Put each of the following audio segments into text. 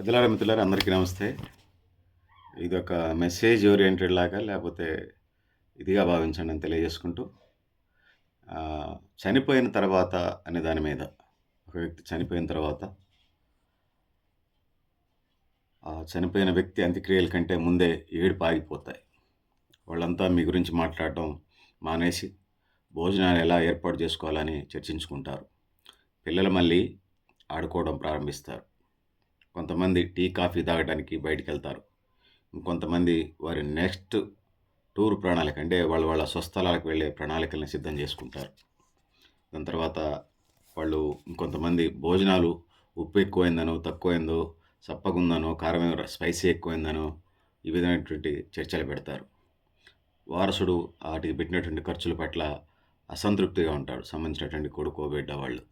ఎదులారా మిత్రులారా అందరికీ నమస్తే. ఇది ఒక మెసేజ్ ఓరియంటెడ్ లాగా లేకపోతే ఇదిగా భావించండి అని తెలియజేసుకుంటూ చనిపోయిన తర్వాత అనే దాని మీద ఒక వ్యక్తి చనిపోయిన తర్వాత చనిపోయిన వ్యక్తి అంత్యక్రియల కంటే ముందే ఏడుపు ఆగిపోతాయి. వాళ్ళంతా మీ గురించి మాట్లాడటం మానేసి భోజనాలు ఎలా ఏర్పాటు చేసుకోవాలని చర్చించుకుంటారు. పిల్లలు మళ్ళీ ఆడుకోవడం ప్రారంభిస్తారు. కొంతమంది టీ కాఫీ తాగడానికి బయటికి వెళ్తారు ఇంకొంతమంది వారి నెక్స్ట్ టూర్ ప్రణాళిక అంటే వాళ్ళ వాళ్ళ స్వస్థలాలకు వెళ్ళే ప్రణాళికల్ని సిద్ధం చేసుకుంటారు. దాని తర్వాత వాళ్ళు ఇంకొంతమంది భోజనాలు ఉప్పు ఎక్కువైందనో తక్కువైందో సప్పగుందనో కారం స్పైసీ ఎక్కువైందనో ఈ విధమైనటువంటి చర్చలు పెడతారు. వారసుడు వాటికి పెట్టినటువంటి ఖర్చుల పట్ల అసంతృప్తిగా ఉంటాడు. సంబంధించినటువంటి కొడుకో బిడ్డ వాళ్ళు.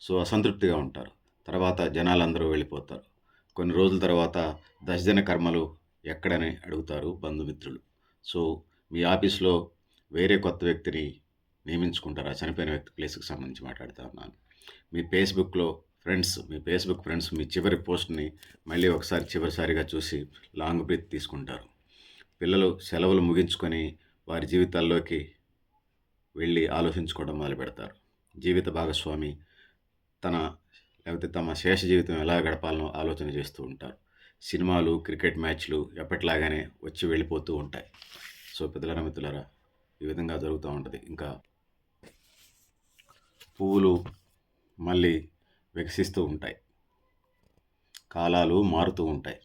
సో అసంతృప్తిగా ఉంటారు. తర్వాత జనాలందరూ వెళ్ళిపోతారు. కొన్ని రోజుల తర్వాత దశజన కర్మలు ఎక్కడని అడుగుతారు బంధుమిత్రులు. సో మీ ఆఫీస్లో వేరే కొత్త వ్యక్తిని నియమించుకుంటారు? ఆ చనిపోయిన వ్యక్తి ప్లేస్కి సంబంధించి మాట్లాడుతూ ఉన్నాను. మీ ఫేస్బుక్లో ఫ్రెండ్స్ మీ ఫేస్బుక్ ఫ్రెండ్స్ మీ చివరి పోస్ట్ని మళ్ళీ ఒకసారి చివరిసారిగా చూసి లాంగ్ బ్రీత్ తీసుకుంటారు. పిల్లలు సెలవులు ముగించుకొని వారి జీవితాల్లోకి వెళ్ళి ఆలోచించుకోవడం మొదలు పెడతారు జీవిత భాగస్వామి తన లేకపోతే తమ శేష జీవితం ఎలా గడపాలనో ఆలోచన చేస్తూ ఉంటారు. సినిమాలు క్రికెట్ మ్యాచ్లు ఎప్పటిలాగానే వచ్చి వెళ్ళిపోతూ ఉంటాయి. సో పెద్దలారా మిత్రులారా ఈ విధంగా జరుగుతూ ఉంటుంది. ఇంకా పువ్వులు మళ్ళీ వికసిస్తూ ఉంటాయి. కాలాలు మారుతూ ఉంటాయి.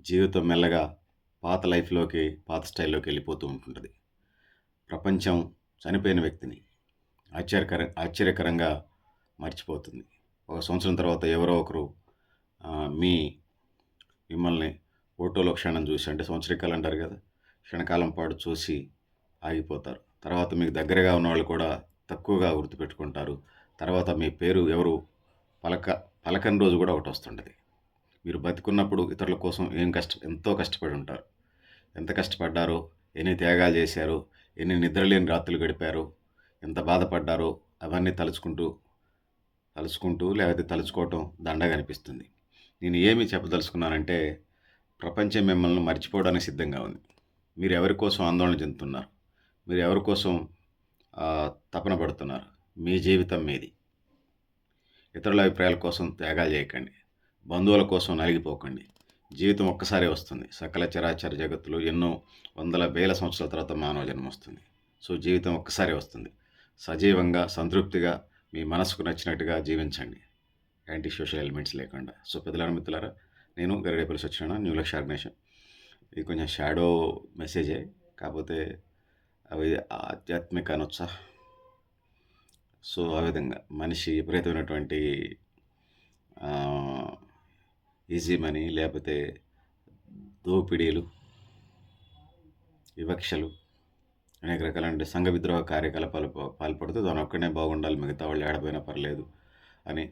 జీవితం మెల్లగా పాత లైఫ్లోకి పాత స్టైల్లోకి వెళ్ళిపోతూ ఉంటుంటుంది. ప్రపంచం చనిపోయిన వ్యక్తిని ఆశ్చర్యకర ఆశ్చర్యకరంగా మర్చిపోతుంది. ఒక సంవత్సరం తర్వాత ఎవరో ఒకరు మీ మిమ్మల్ని ఫోటోలో క్షణం చూసి అంటే సంవత్సరికాలు అంటారు కదా క్షణకాలం పాటు చూసి ఆగిపోతారు. తర్వాత మీకు దగ్గరగా ఉన్న వాళ్ళు కూడా తక్కువగా గుర్తుపెట్టుకుంటారు. తర్వాత మీ పేరు ఎవరు పలక పలకని రోజు కూడా ఒకటి వస్తుంటుంది. మీరు బతికున్నప్పుడు ఇతరుల కోసం ఏం కష్ట ఎంతో కష్టపడి ఉంటారు. ఎంత కష్టపడ్డారో ఎన్ని త్యాగాలు చేశారో ఎన్ని నిద్రలేని రాత్రులు గడిపారో ఎంత బాధపడ్డారో అవన్నీ తలుచుకుంటూ తలుచుకుంటూ లేకపోతే తలుచుకోవటం దండగా అనిపిస్తుంది. నేను ఏమి చెప్పదలుచుకున్నానంటే ప్రపంచం మిమ్మల్ని మర్చిపోవడానికి సిద్ధంగా ఉంది. మీరు ఎవరి కోసం ఆందోళన చెందుతున్నారు? మీరు ఎవరి కోసం తపన పడుతున్నారు? మీ జీవితం మీది. ఇతరుల అభిప్రాయాల కోసం త్యాగాలు చేయకండి. బంధువుల కోసం నలిగిపోకండి. జీవితం ఒక్కసారే వస్తుంది. సకల చరాచర జగత్తులో ఎన్నో వందల వేల సంవత్సరాల తర్వాత మానవ జన్మ వస్తుంది. సో జీవితం ఒక్కసారే వస్తుంది. సజీవంగా సంతృప్తిగా మీ మనసుకు నచ్చినట్టుగా జీవించండి. యాంటీ సోషల్ ఎలిమెంట్స్ లేకుండా. సో పెద్దలారా మిత్రులారా నేను గరిడేపల్లి సత్యనారాయణ న్యూ లక్ష ఆర్గనైజేషన్. ఇది కొంచెం షాడో మెసేజే కాకపోతే అవి ఆధ్యాత్మిక అనొచ్చా సో ఆ విధంగా మనిషి విపరీతమైనటువంటి ఈజీ మనీ లేకపోతే దోపిడీలు వివక్షలు అనేక రకాలంటే సంఘ విద్రోహ కార్యకలాపాలు పాల్పడుతూ తను ఒక్కడే బాగుండాలి మిగతా వాళ్ళు ఏడపోయినా పర్లేదు అని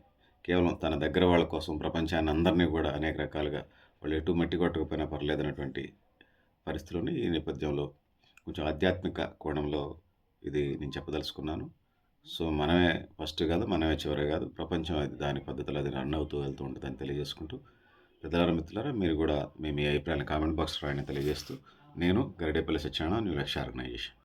కేవలం తన దగ్గర వాళ్ళ కోసం ప్రపంచాన్ని అందరినీ కూడా అనేక రకాలుగా వాళ్ళు ఎటు మట్టి కొట్టకపోయినా పర్లేదు అనేటువంటి పరిస్థితులని ఈ నేపథ్యంలో కొంచెం ఆధ్యాత్మిక కోణంలో ఇది నేను చెప్పదలుచుకున్నాను. సో మనమే ఫస్ట్ కాదు మనమే చివరి కాదు ప్రపంచం అది దాని పద్ధతిలో అది రన్ అవుతూ వెళ్తూ ఉంటుందని తెలియజేసుకుంటూ పెద్దలారా మిత్రులారా మీరు కూడా మీ మీ అభిప్రాయాన్ని కామెంట్ బాక్స్ రాయని తెలియజేస్తూ నేను గరిడేపల్లి సత్యనారాయణ న్యూ లక్ష ఆర్గనైజేషన్